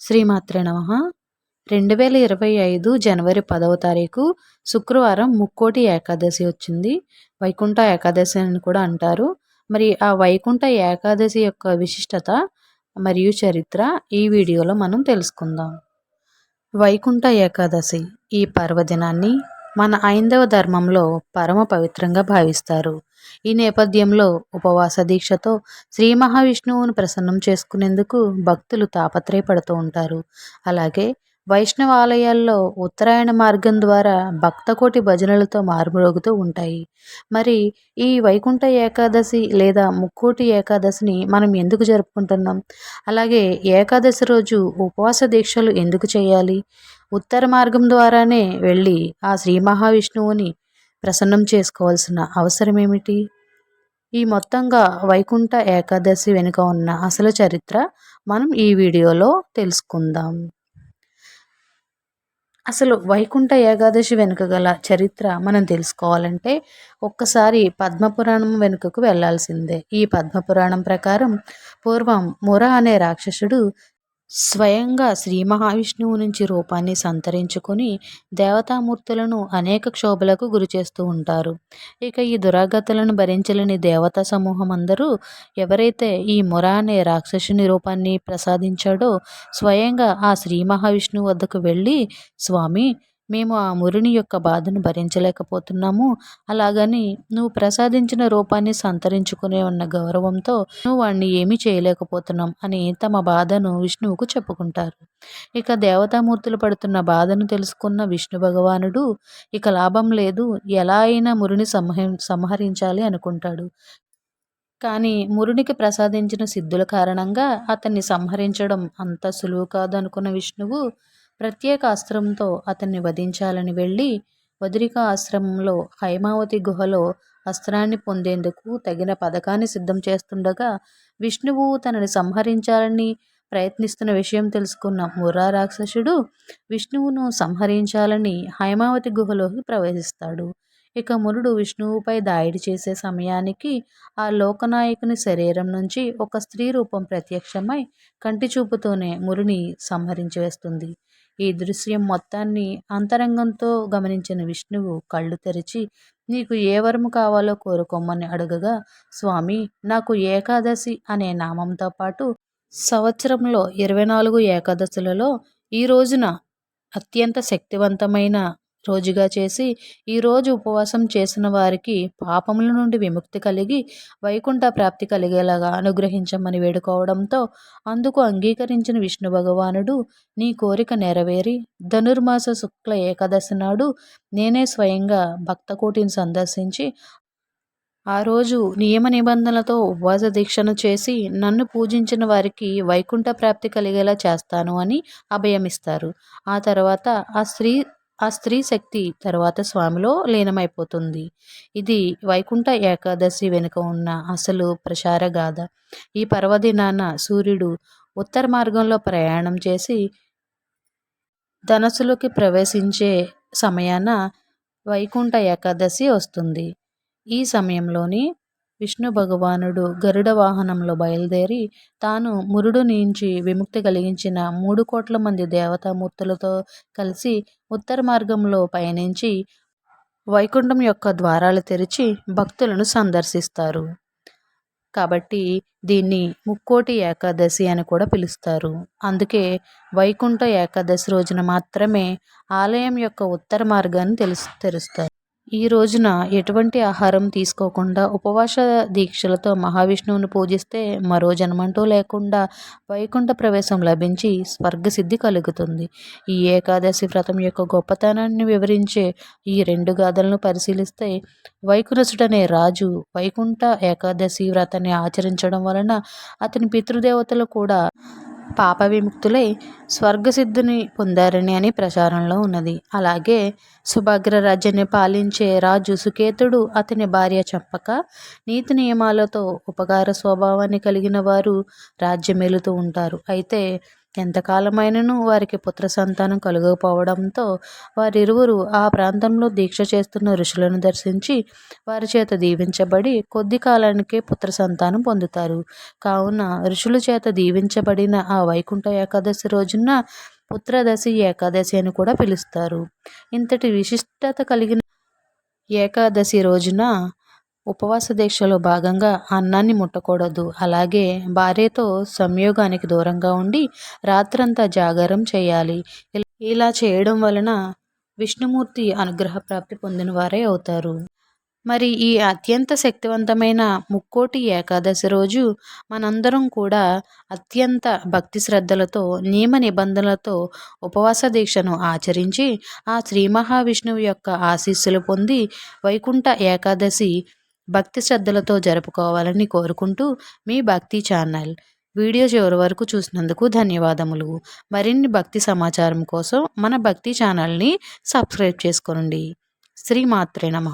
శ్రీమాత్రే నమ. రెండు వేల ఇరవై ఐదు జనవరి పదవ తారీఖు శుక్రవారం ముక్కోటి ఏకాదశి వచ్చింది. వైకుంఠ ఏకాదశి అని కూడా అంటారు. మరి ఆ వైకుంఠ ఏకాదశి యొక్క విశిష్టత మరియు చరిత్ర ఈ వీడియోలో మనం తెలుసుకుందాం. వైకుంఠ ఏకాదశి ఈ పర్వదినాన్ని మన ఐందవ ధర్మంలో పరమ పవిత్రంగా భావిస్తారు. ఈ నేపథ్యంలో ఉపవాస దీక్షతో శ్రీ మహావిష్ణువును ప్రసన్నం చేసుకునేందుకు భక్తులు తాపత్రయపడుతూ ఉంటారు. అలాగే వైష్ణవ ఆలయాల్లో ఉత్తరాయణ మార్గం ద్వారా భక్తకోటి భజనలతో మారుమ్రోగుతూ ఉంటాయి. మరి ఈ వైకుంఠ ఏకాదశి లేదా ముక్కోటి ఏకాదశిని మనం ఎందుకు జరుపుకుంటున్నాం? అలాగే ఏకాదశి రోజు ఉపవాస దీక్షలు ఎందుకు చేయాలి? ఉత్తర మార్గం ద్వారానే వెళ్ళి ఆ శ్రీ మహావిష్ణువుని ప్రసన్నం చేసుకోవాల్సిన అవసరం ఏమిటి ఈ మొత్తంగా వైకుంఠ ఏకాదశి వెనుక ఉన్న అసలు చరిత్ర మనం ఈ వీడియోలో తెలుసుకుందాం. అసలు వైకుంఠ ఏకాదశి వెనుక గల చరిత్ర మనం తెలుసుకోవాలంటే ఒక్కసారి పద్మపురాణం వెనుకకు వెళ్ళాల్సిందే. ఈ పద్మపురాణం ప్రకారం పూర్వం ముర అనే రాక్షసుడు స్వయంగా శ్రీ మహావిష్ణువు నుంచి రూపాన్ని సంతరించుకొని దేవతామూర్తులను అనేక క్షోభలకు గురి చేస్తూ ఉంటారు. ఇక ఈ దురాగతులను భరించలేని దేవతా సమూహం అందరూ ఎవరైతే ఈ ముర అనే రాక్షసుని రూపాన్ని ప్రసాదించాడో స్వయంగా ఆ శ్రీ మహావిష్ణువు వద్దకు వెళ్ళి స్వామి మేము ఆ మురుని యొక్క బాధను భరించలేకపోతున్నాము. అలాగని నువ్వు ప్రసాదించిన రూపాన్ని సంతరించుకునే ఉన్న గౌరవంతో నువ్వు వాణ్ణి ఏమీ చేయలేకపోతున్నాం అని తమ బాధను విష్ణువుకు చెప్పుకుంటారు. ఇక దేవతామూర్తులు పడుతున్న బాధను తెలుసుకున్న విష్ణు భగవానుడు ఇక లాభం లేదు ఎలా అయినా మురుని సంహ సంహరించాలి అనుకుంటాడు. కానీ మురునికి ప్రసాదించిన సిద్ధుల కారణంగా అతన్ని సంహరించడం అంత సులువు కాదనుకున్న విష్ణువు ప్రత్యేక అస్త్రంతో అతన్ని వధించాలని వెళ్ళి వదిరిక ఆశ్రమంలో హైమావతి గుహలో అస్త్రాన్ని పొందేందుకు తగిన పథకాన్ని సిద్ధం చేస్తుండగా విష్ణువు తనని సంహరించాలని ప్రయత్నిస్తున్న విషయం తెలుసుకున్న మురా రాక్షసుడు విష్ణువును సంహరించాలని హైమావతి గుహలోకి ప్రవేశిస్తాడు. ఇక మురుడు విష్ణువుపై దాడి చేసే సమయానికి ఆ లోకనాయకుని శరీరం నుంచి ఒక స్త్రీ రూపం ప్రత్యక్షమై కంటి చూపుతోనే మురుని సంహరించి వేస్తుంది. ఈ దృశ్యం మొత్తాన్ని అంతరంగంతో గమనించిన విష్ణువు కళ్ళు తెరిచి నీకు ఏ వరము కావాలో కోరుకోమని అడగగా స్వామి నాకు ఏకాదశి అనే నామంతో పాటు సంవత్సరంలో ఇరవై నాలుగు ఏకాదశులలో ఈ రోజున అత్యంత శక్తివంతమైన రోజుగా చేసి ఈరోజు ఉపవాసం చేసిన వారికి పాపముల నుండి విముక్తి కలిగి వైకుంఠ ప్రాప్తి కలిగేలాగా అనుగ్రహించమని వేడుకోవడంతో అందుకు అంగీకరించిన విష్ణు భగవానుడు నీ కోరిక నెరవేరి ధనుర్మాస శుక్ల ఏకాదశి నాడు నేనే స్వయంగా భక్తకోటిని సందర్శించి ఆ రోజు నియమ నిబంధనలతో ఉపవాస దీక్షను చేసి నన్ను పూజించిన వారికి వైకుంఠ ప్రాప్తి కలిగేలా చేస్తాను అని అభయమిస్తారు. ఆ తర్వాత ఆ స్త్రీ ఆ స్త్రీ శక్తి తర్వాత స్వామిలో లీనమైపోతుంది. ఇది వైకుంఠ ఏకాదశి వెనుక ఉన్న అసలు ప్రసార గాథ. ఈ పర్వదినాన సూర్యుడు ఉత్తర మార్గంలో ప్రయాణం చేసి ధనస్సులోకి ప్రవేశించే సమయాన వైకుంఠ ఏకాదశి వస్తుంది. ఈ సమయంలోని విష్ణు భగవానుడు గరుడ వాహనంలో బయలుదేరి తాను మురుడు నుంచి విముక్తి కలిగించిన మూడు కోట్ల మంది దేవతామూర్తులతో కలిసి ఉత్తర మార్గంలో పయనించి వైకుంఠం యొక్క ద్వారాలు తెరిచి భక్తులను సందర్శిస్తారు. కాబట్టి దీన్ని ముక్కోటి ఏకాదశి అని కూడా పిలుస్తారు. అందుకే వైకుంఠ ఏకాదశి రోజున మాత్రమే ఆలయం యొక్క ఉత్తర మార్గాన్ని తెలుసు తెరుస్తారు ఈ రోజున ఎటువంటి ఆహారం తీసుకోకుండా ఉపవాస దీక్షలతో మహావిష్ణువుని పూజిస్తే మరో జన్మంటూ లేకుండా వైకుంఠ ప్రవేశం లభించి స్వర్గసిద్ధి కలుగుతుంది. ఈ ఏకాదశి వ్రతం యొక్క గొప్పతనాన్ని వివరించే ఈ రెండు గాథలను పరిశీలిస్తే వైకురసుడనే రాజు వైకుంఠ ఏకాదశి వ్రతాన్ని ఆచరించడం వలన అతని పితృదేవతలు కూడా పాప విముక్తులై స్వర్గసిద్ధిని పొందారని అని ప్రచారంలో ఉన్నది. అలాగే సుభద్ర రాజ్యాన్ని పాలించే రాజు సుకేతుడు అతని భార్య చంపక నీతి నియమాలతో ఉపకార స్వభావాన్ని కలిగిన వారు రాజ్యమేలుతూ ఉంటారు. అయితే ఎంతకాలమైనను వారికి పుత్ర సంతానం కలుగకపోవడంతో వారిరువురు ఆ ప్రాంతంలో దీక్ష చేస్తున్న ఋషులను దర్శించి వారి చేత దీవించబడి కొద్ది కాలానికే పుత్ర సంతానం పొందుతారు. కావున ఋషుల చేత దీవించబడిన ఆ వైకుంఠ ఏకాదశి రోజున పుత్రదశి ఏకాదశి అని కూడా పిలుస్తారు. ఇంతటి విశిష్టత కలిగిన ఏకాదశి రోజున ఉపవాస దీక్షలో భాగంగా అన్నాన్ని ముట్టకూడదు. అలాగే భార్యతో సంయోగానికి దూరంగా ఉండి రాత్రంతా జాగారం చేయాలి. ఇలా- ఇలా చేయడం వలన విష్ణుమూర్తి అనుగ్రహ ప్రాప్తి పొందిన వారే అవుతారు. మరి ఈ అత్యంత శక్తివంతమైన ముక్కోటి ఏకాదశి రోజు మనందరం కూడా అత్యంత భక్తి శ్రద్ధలతో నియమ నిబంధనలతో ఉపవాస దీక్షను ఆచరించి ఆ శ్రీ మహావిష్ణువు యొక్క ఆశీస్సులు పొంది వైకుంఠ ఏకాదశి భక్తి శ్రద్ధలతో జరుపుకోవాలని కోరుకుంటూ మీ భక్తి ఛానల్. వీడియో చివరి వరకు చూసినందుకు ధన్యవాదములు. మరిన్ని భక్తి సమాచారం కోసం మన భక్తి ఛానల్ని సబ్స్క్రైబ్ చేసుకోండి శ్రీమాత్రే నమ.